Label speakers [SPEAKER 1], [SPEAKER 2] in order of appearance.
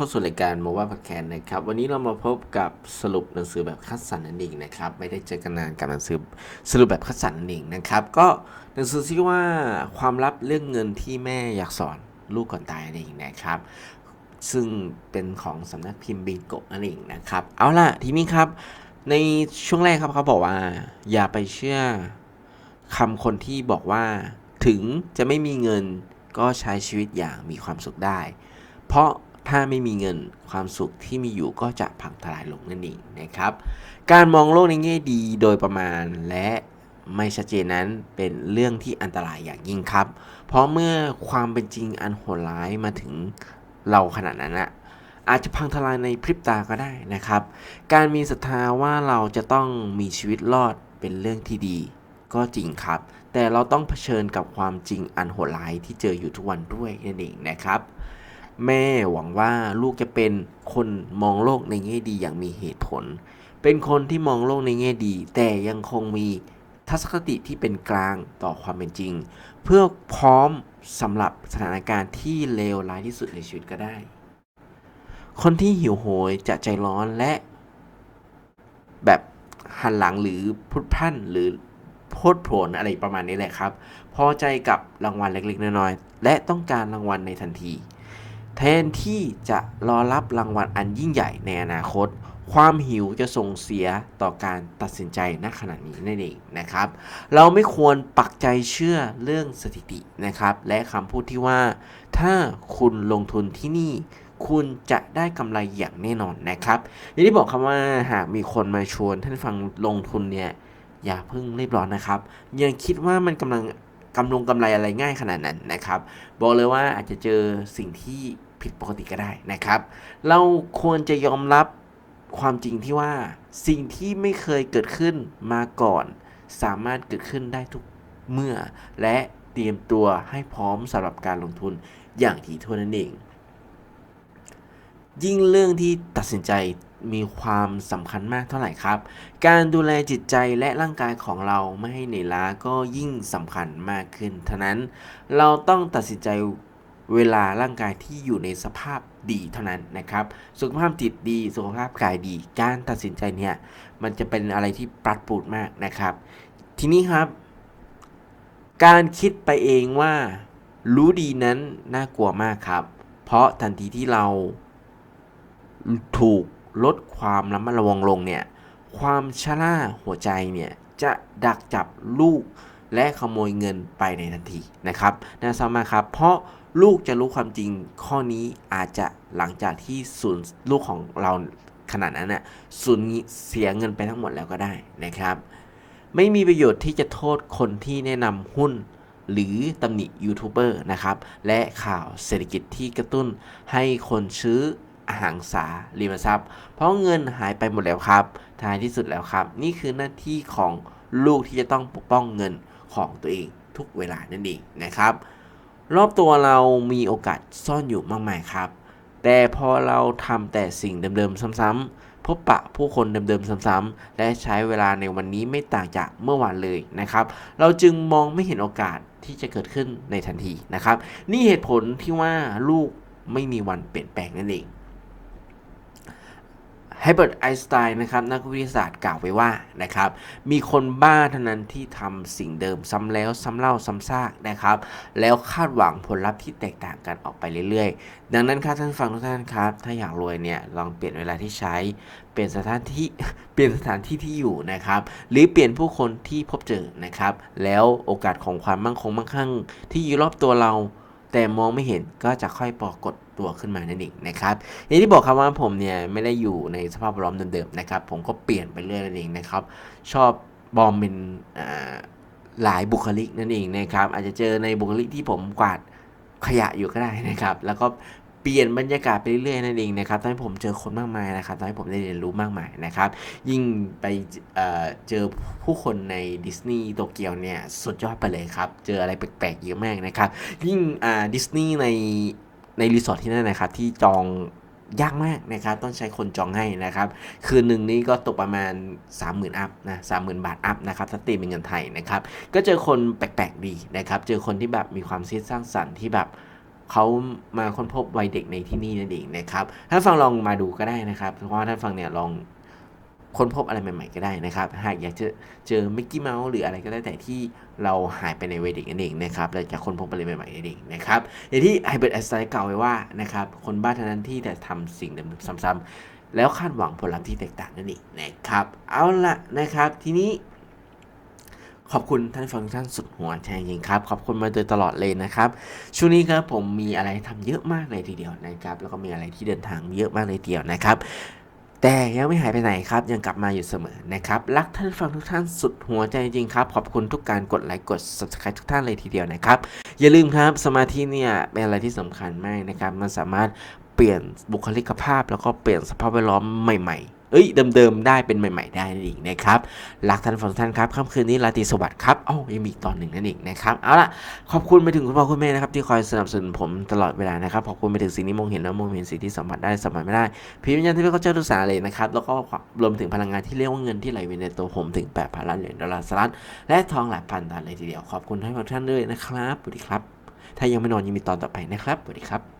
[SPEAKER 1] ข้าสู่รายการโมาว่าพักแคนนะครับ วันนี้เรามาพบกับสรุปหนังสือแบบคัดสรรนั่นเองนะครับ ไม่ได้เจอกันนานกับหนังสือสรุปแบบคัดสรรนั่นเองนะครับ ก็หนังสือชื่อว่าความลับเรื่องเงินที่แม่อยากสอนลูกก่อนตายนั่นเองนะครับ ซึ่งเป็นของสำนักพิมพ์บิงโกะนั่นเองนะครับ เอาล่ะทีนี้ครับ ในช่วงแรกครับเขาบอกว่า อย่าไปเชื่อคำคนที่บอกว่า ถึงจะไม่มีเงินก็ใช้ชีวิตอย่างมีความสุขได้ เพราะ ถ้าไม่มีเงินความสุขที่มีอยู่ก็จะพังทลายลงนั่นเองนะครับ การมองโลกในแง่ดีโดยประมาณและไม่ชัดเจนนั้นเป็นเรื่องที่อันตรายอย่างยิ่งครับ เพราะเมื่อความเป็นจริงอันโหดร้ายมาถึงเราขนาดนั้นอะอาจจะพังทลายในพริบตาก็ได้นะครับ การมีศรัทธาว่าเราจะต้องมีชีวิตรอดเป็นเรื่องที่ดีก็จริงครับ แต่เราต้องเผชิญกับความจริงอันโหดร้ายที่เจออยู่ทุกวันด้วยนั่นเองนะครับ แม่หวังว่าลูกจะเป็นคนมองโลกในแง่ดีอย่างมีเหตุผล เป็นคนที่มองโลกในแง่ดี แต่ยังคงมีทัศนคติที่เป็นกลางต่อความเป็นจริง เพื่อพร้อมสำหรับสถานการณ์ที่เลวร้ายที่สุดในชีวิตก็ได้ คนที่หิวโหยจะใจร้อนและ แบบหันหลังหรือพุดพันหรือโพดโผนอะไรประมาณนี้แหละครับ พอใจกับรางวัลเล็กๆน้อยๆและต้องการรางวัลในทันที แทนที่จะรอรับรางวัลอันยิ่งใหญ่ในอนาคต ความหิวจะส่งเสียต่อการตัดสินใจณขณะนี้นั่นเองนะครับ เราไม่ควรปักใจเชื่อเรื่องสถิตินะครับ และคำพูดที่ว่า ถ้าคุณลงทุนที่นี่คุณจะได้กำไรอย่างแน่นอนนะครับอย่างที่บอกคำว่าหากมีคนมาชวนท่านฟังลงทุนเนี่ยอย่าเพิ่งรีบร้อนนะครับยังคิดว่ามันกำลังกำลงกำไรอะไรง่ายขนาดนั้นนะครับ บอกเลยว่าอาจจะเจอสิ่งที่ ผิดปกติก็ได้นะครับ เราควรจะยอมรับความจริงที่ว่า สิ่งที่ไม่เคยเกิดขึ้นมาก่อน สามารถเกิดขึ้นได้ทุกเมื่อ และเตรียมตัวให้พร้อมสำหรับการลงทุนอย่างถี่ถ้วนนั่นเอง ยิ่งเรื่องที่ตัดสินใจมีความสำคัญมากเท่าไหร่ครับ การดูแลจิตใจและร่างกายของเราไม่ให้เหนื่อยล้าก็ยิ่งสำคัญมากขึ้นเท่านั้นเราต้องตัดสินใจ เวลาร่างกายที่อยู่ในสภาพดีเท่านั้นนะครับ สุขภาพจิตดี สุขภาพกายดี การตัดสินใจเนี่ย มันจะเป็นอะไรที่ปรัดปรูดมากนะครับ ทีนี้ครับ การคิดไปเองว่ารู้ดีนั้นน่ากลัวมากครับ เพราะทันทีที่เราถูกลดความระมัดระวังลงเนี่ย ความชราหัวใจเนี่ยจะดักจับลูก และขโมยเงินไปในทันทีนะครับน่าเศร้ามากครับ เพราะลูกจะรู้ความจริงข้อนี้อาจจะหลังจากที่สูญลูกของเราขนาดนั้นน่ะสูญเสียเงินไปทั้งหมดแล้วก็ได้นะครับ ไม่มีประโยชน์ที่จะโทษคนที่แนะนำหุ้นหรือตำหนิยูทูบเบอร์นะครับ และข่าวเศรษฐกิจที่กระตุ้นให้คนซื้ออหังสาริมทรัพย์ เพราะเงินหายไปหมดแล้วครับท้ายที่สุดแล้วครับ นี่คือหน้าที่ของลูกที่จะต้องปกป้องเงิน ของตัวเองทุกเวลานั่นเองนะครับ รอบตัวเรามีโอกาสซ่อนอยู่มากมายครับ แต่พอเราทำแต่สิ่งเดิมๆซ้ำๆพบปะผู้คนเดิมๆซ้ำๆและใช้เวลาในวันนี้ไม่ต่างจากเมื่อวานเลยนะครับ เราจึงมองไม่เห็นโอกาสที่จะเกิดขึ้นในทันทีนะครับ นี่เหตุผลที่ว่าลูกไม่มีวันเปลี่ยนแปลงนั่นเอง ไฮเบิร์ตไอน์สไตน์นะครับนักวิทยาศาสตร์กล่าวไว้ว่านะครับมีคนบ้าเท่านั้นที่ทำสิ่งเดิมซ้ำแล้วซ้ำเล่าซ้ำซากนะครับแล้วคาดหวังผลลัพธ์ที่แตกต่างกันออกไปเรื่อยๆ ดังนั้นครับท่านฟังทุกท่านครับ ถ้าอยากรวยเนี่ยลองเปลี่ยนเวลาที่ใช้ เปลี่ยนสถานที่เปลี่ยนสถานที่ที่อยู่นะครับหรือเปลี่ยนผู้คนที่พบเจอนะครับแล้วโอกาสของความมั่งคงมั่งคั่งที่อยู่รอบตัวเรา แต่มองไม่เห็นก็จะค่อยปรากฏตัวขึ้นมานั่นเองนะครับอย่างที่บอกครับว่าผมเนี่ยไม่ได้อยู่ในสภาพร้อมเดิมๆนะครับ ผมก็เปลี่ยนไปเรื่อยนั่นเองนะครับ ชอบบอมเป็นหลายบุคลิกนั่นเองนะครับ อาจจะเจอในบุคลิกที่ผมกวาดขยะอยู่ก็ได้นะครับ แล้วก็ เปลี่ยนบรรยากาศไปเรื่อยๆนั่นเองนะครับทำให้ผมเจอคนมากมายนะครับทำให้ผมได้เรียนรู้มากมายนะครับ ยิ่งไปเเจอผู้คนในดิสนีย์โตเกียวเนี่ยสุดยอดไปเลยครับ เจออะไรแปลกๆเยอะมากนะครับ ยิ่งดิสนีย์ในในรีสอร์ทที่นั่นนะครับที่จองยากมากนะครับ ต้องใช้คนจองให้นะครับ คืนหนึ่งนี้ก็ตกประมาณ 30,000 อัพนะ30,000บาทอัพนะครับถ้าตีเป็นเงินไทยนะครับ ก็เจอคนแปลกๆดีนะครับ เจอคนที่แบบมีความคิดสร้างสรรค์ที่แบบ เขามาค้นพบวัยเด็กในที่นี่นั่นเองนะครับท่านฟังลองมาดูก็ได้นะครับ เพราะว่าท่านฟังเนี่ยลองค้นพบอะไรใหม่ๆก็ได้นะครับ หากอยากจะเจอมิกกี้เมาส์หรืออะไรก็ได้แต่ที่เราหายไปในวัยเด็กนั่นเองนะครับเราจะค้นพบอะไรใหม่ๆนั่นเองนะครับอย่างที่ไฮเบิร์ตไอสไตน์กล่าวไว้ว่านะครับคนบ้าเท่านั้นที่แต่ทำสิ่งเดิมๆซ้ำๆแล้วคาดหวังผลลัพธ์ที่แตกต่างนั่นเองนะครับ เอาละนะครับทีนี้ ขอบคุณท่านฟังก์ชันสุดหัวใจจริงครับ ขอบคุณมาโดยตลอดเลยนะครับ ช่วงนี้ครับผมมีอะไรทำเยอะมากเลยทีเดียวนะครับ แล้วก็มีอะไรที่เดินทางเยอะมากเลยทีเดียวนะครับ แต่ยังไม่หายไปไหนครับ ยังกลับมาอยู่เสมอนะครับ รักท่านฟังทุกท่านสุดหัวใจจริงครับ ขอบคุณทุกการกดไลค์กด subscribe ทุกท่านเลยทีเดียวนะครับ อย่าลืมครับสมาธิเนี่ยเป็นอะไรที่สำคัญมากนะครับ มันสามารถเปลี่ยนบุคลิกภาพ แล้วก็เปลี่ยนสภาพแวดล้อมใหม่ ๆ เอ้ยเดิมๆได้เป็นใหม่ ๆ ได้นั่นเองนะครับรักท่านฟังท่านครับค่ำคืนนี้ราตรีสวัสดิ์ครับอ้ายังมีตอนหนึ่งนั่นเองนะครับเอาล่ะขอบคุณไปถึงคุณพ่อคุณแม่นะครับที่คอยสนับสนุนผมตลอดเวลานะครับขอบคุณไปถึงสิ่งที่มองเห็นและมองเห็นสิ่งที่สัมผัสได้สัมผัสไม่ได้พิมพ์ยันที่เขาเจ้าทุกสารเลยนะครับแล้วก็รวมถึงพลังงานที่เรียกว่าเงินที่ไหลเวียนในตัวผมถึง8พันล้านเหรียญดอลลาร์สหรัฐและทองหลายพันตันเลยทีเดียวขอบคุณท่านทุกท่านด้วยนะครับสวัสดีครับ ถ้ายังไม่นอนยังมีตอนต่อไปนะครับสวัสดีครับ